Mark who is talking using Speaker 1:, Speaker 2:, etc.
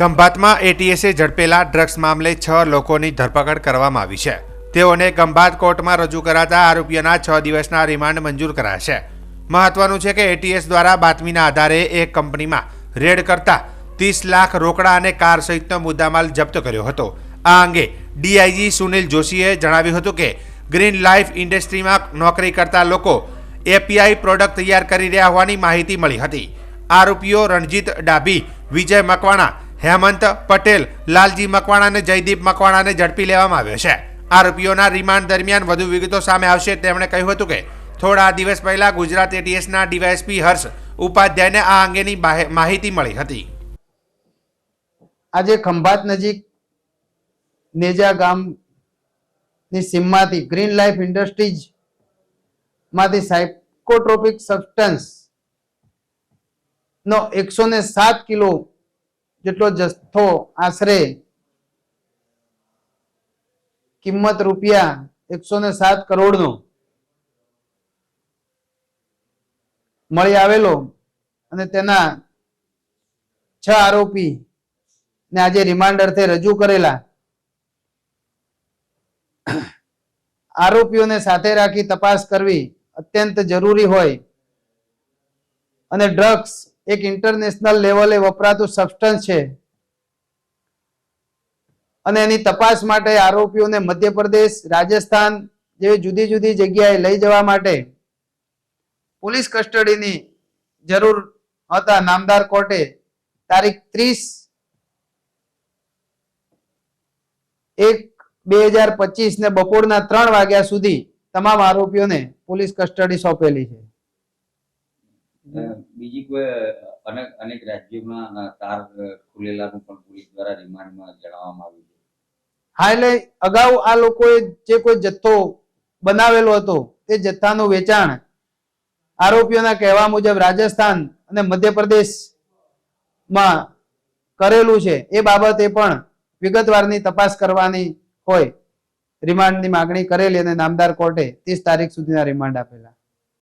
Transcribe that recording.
Speaker 1: ખંભાતમાં એટીએસે ઝડપેલા drugs મામલે છ લોકોની ધરપકડ કરવામાં આવી છે. તેઓને ખંભાત કોર્ટમાં રજૂ કરાતા આરોપીઓના છ દિવસના રિમાન્ડ મંજૂર કરાયા છે મહત્વનું છે કે એટીએસ દ્વારા બાતમીના આધારે એક કંપનીમાં રેડ કરતા ત્રીસ લાખ રોકડા અને કાર સહિતનો મુદ્દામાલ જપ્ત કર્યો હતો. આ અંગે ડીઆઈજી સુનિલ જોશીએ જણાવ્યું હતું કે ગ્રીન લાઇફ ઇન્ડસ્ટ્રીમાં નોકરી કરતા લોકો એપીઆઈ પ્રોડક્ટ તૈયાર કરી રહ્યા હોવાની માહિતી મળી હતી. આરોપીઓ રણજીત ડાભી, વિજય મકવાણા હેમંત પટેલ, લાલજી મકવાણા અને જયદીપ મકવાણાને ઝડપી લેવામાં આવ્યો છે. આરોપીઓના રિમાન્ડ દરમિયાન વધુ વિગતો સામે આવશે. તેમણે કહ્યું હતું કે, થોડા દિવસ પહેલા ગુજરાત એટીએસના ડીવાયએસપી હર્ષ ઉપાધ્યાયને આ અંગેની માહિતી મળી હતી.
Speaker 2: આજે ખંભાત નજીક નેજા ગામની સીમમાંથી ગ્રીન લાઈફ ઇન્ડસ્ટ્રીઝમાંથી સાયકોટ્રોપિક સબસ્ટન્સ નો એકસો ને સાત કિલો જેટલો જથ્થો આશરે કિંમત રૂપિયા એકસો ને સાત કરોડનો મળી આવેલો અને તેના છ આરોપી ને આજે રિમાન્ડ અર્થે રજૂ કરેલા. આરોપીઓને સાથે રાખી તપાસ કરવી અત્યંત જરૂરી હોય અને ડ્રગ્સ એક ઇન્ટરનેશનલ લેવલે વપરાતું સબસ્ટન્સ છે. અને એની તપાસ માટે આરોપીઓને મધ્યપ્રદેશ, રાજસ્થાન જેવી જુદી જુદી જગ્યાએ લઈ જવા માટે પોલીસ કસ્ટડીની જરૂર હતા નામદાર કોર્ટે તારીખ ત્રીસ એક બે હજાર પચીસ ને બપોરના ત્રણ વાગ્યા સુધી તમામ આરોપીઓને પોલીસ કસ્ટડી સોંપેલી છે.
Speaker 3: બીજી કોઈ અનેક અનેક રાજ્યોમાં તાર ખુલેલાનું પણ પોલીસ દ્વારા રિમાન્ડમાં જણાવવામાં આવ્યું છે.
Speaker 2: હા, એટલે અગાઉ આ લોકોએ જે કોઈ જથ્થો બનાવેલો હતો તે જથ્થાનું વેચાણ આરોપીઓના કહેવા મુજબ રાજસ્થાન અને મધ્યપ્રદેશમાં કરેલું છે, એ બાબતે પણ વિગતવારની તપાસ કરવાની હોય. રિમાન્ડની માગણી કરેલી અને નામદાર કોર્ટે ત્રીસ તારીખ સુધીના રિમાન્ડ આપેલા.